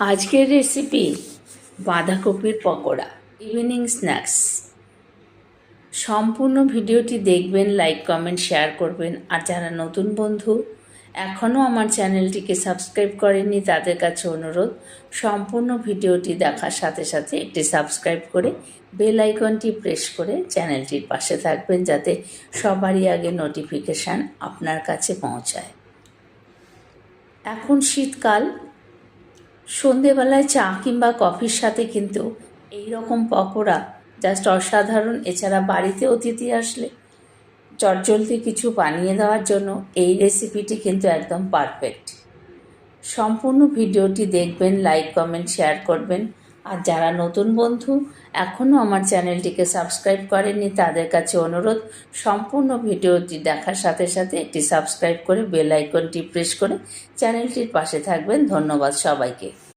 আজকের রেসিপি বাঁধাকপির pakora. Evening snacks সম্পূর্ণ ভিডিওটি দেখবেন লাইক কমেন্ট শেয়ার করবেন। আর যারা নতুন বন্ধু, এখনও আমার চ্যানেলটিকে সাবস্ক্রাইব করেননি, তাদের কাছে অনুরোধ, সম্পূর্ণ ভিডিওটি দেখার সাথে সাথে একটি সাবস্ক্রাইব করে বেল আইকনটি প্রেস করে চ্যানেলটির পাশে থাকবেন, যাতে সবারই আগে নোটিফিকেশান আপনার কাছে পৌঁছায়। এখন শীতকাল সন্ধেবেলায় চা কিংবা কফির সাথে কিন্তু এই রকম পকোড়া জাস্ট অসাধারণ। এছাড়া বাড়িতে অতিথি আসলে চটজলদি কিছু বানিয়ে দেওয়ার জন্য এই রেসিপিটি কিন্তু একদম পারফেক্ট সম্পূর্ণ ভিডিওটি দেখবেন লাইক কমেন্ট শেয়ার করবেন। আর যারা নতুন বন্ধু এখনও আমার চ্যানেলটিকে সাবস্ক্রাইব করেনি তাদের কাছে অনুরোধ, সম্পূর্ণ ভিডিওটি দেখার সাথে সাথে একটি সাবস্ক্রাইব করে বেল আইকনটি প্রেস করে চ্যানেলটির পাশে থাকবেন। ধন্যবাদ সবাইকে।